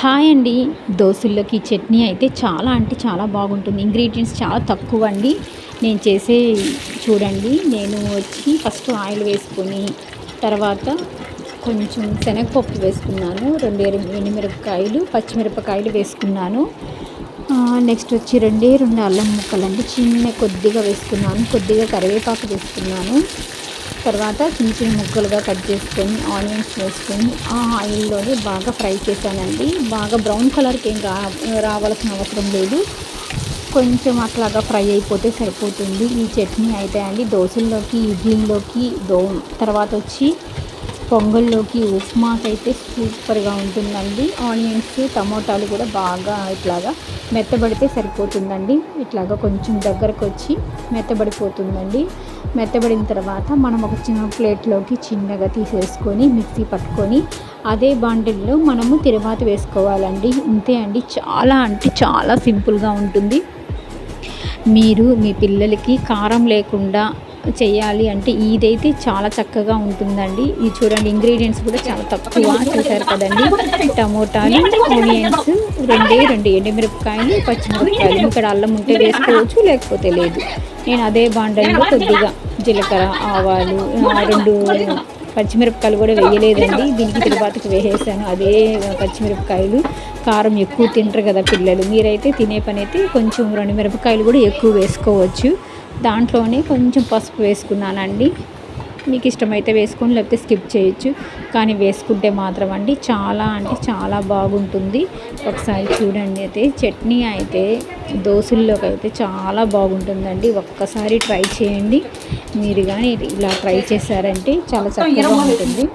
Hi అండి. దోశల్లోకి చట్నీ అయితే చాలా అంటే చాలా బాగుంటుంది. ఇంగ్రీడియంట్స్ చాలా తక్కువ అండి. నేను చేసే చూడండి. నేను వచ్చి ఫస్ట్ ఆయిల్ వేసుకొని తర్వాత కొంచెం శనగపప్పు వేసుకున్నాను. రెండు ఎనిమిరపకాయలు పచ్చిమిరపకాయలు వేసుకున్నాను. నెక్స్ట్ వచ్చి రెండే రెండు అల్లం ముక్కలు అండి చిన్న కొద్దిగా వేసుకున్నాను. కొద్దిగా కరివేపాకు వేసుకున్నాను. తర్వాత చిన్న చిన్న ముక్కలుగా కట్ చేసుకొని ఆనియన్స్ వేసుకొని ఆ ఆయిల్లోనే బాగా ఫ్రై చేశానండి. బాగా బ్రౌన్ కలర్కి ఏం రా రావాల్సిన అవసరం లేదు. కొంచెం అట్లాగా ఫ్రై అయిపోతే సరిపోతుంది. ఈ చట్నీ అయితే అండి దోశల్లోకి ఇడ్లీలోకి దో తర్వాత వచ్చి పొంగల్లోకి ఉప్మాకైతే సూపర్గా ఉంటుందండి. ఆనియన్స్ టమోటాలు కూడా బాగా ఇట్లాగా మెత్తబడితే సరిపోతుందండి. ఇట్లాగా కొంచెం దగ్గరకు వచ్చి మెత్తబడిపోతుందండి. మెత్తబడిన తర్వాత మనం ఒక చిన్న ప్లేట్లోకి చిన్నగా తీసేసుకొని మిక్సీ పట్టుకొని అదే బాండిల్లో మనము తిరువాత వేసుకోవాలండి. ఇంతే అండి. చాలా అంటే చాలా సింపుల్గా ఉంటుంది. మీరు మీ పిల్లలకి కారం లేకుండా చేయాలి అంటే ఇదైతే చాలా చక్కగా ఉంటుందండి. ఇది చూడండి ఇంగ్రీడియంట్స్ కూడా చాలా తక్కువ చూసారు కదండి. టమోటాలు ఆనియన్స్ రెండే రెండు ఎండుమిరపకాయలు పచ్చిమిరపకాయలు. ఇక్కడ అల్లం ఉంటే వేసుకోవచ్చు లేకపోతే లేదు. నేను అదే బాండల్లో కొద్దిగా జీలకర్ర ఆవాలు రెండు పచ్చిమిరపకాయలు కూడా వేయలేదండి. దీనికి తిరుపతికి వేసేసాను. అదే పచ్చిమిరపకాయలు. కారం ఎక్కువ తింటారు కదా పిల్లలు. మీరైతే తినే పని అయితే కొంచెం రెండు మిరపకాయలు కూడా ఎక్కువ వేసుకోవచ్చు. దాంట్లోనే కొంచెం పసుపు వేసుకున్నానండి. మీకు ఇష్టమైతే వేసుకొని లేకపోతే స్కిప్ చేయొచ్చు. కానీ వేసుకుంటే మాత్రం అండి చాలా అంటే చాలా బాగుంటుంది. ఒకసారి చూడండి అయితే చట్నీ అయితే దోశల్లోకి అయితే చాలా బాగుంటుందండి. ఒక్కసారి ట్రై చేయండి. మీరు కానీ ఇలా ట్రై చేశారంటే చాలా చక్కగా ఉంటుంది.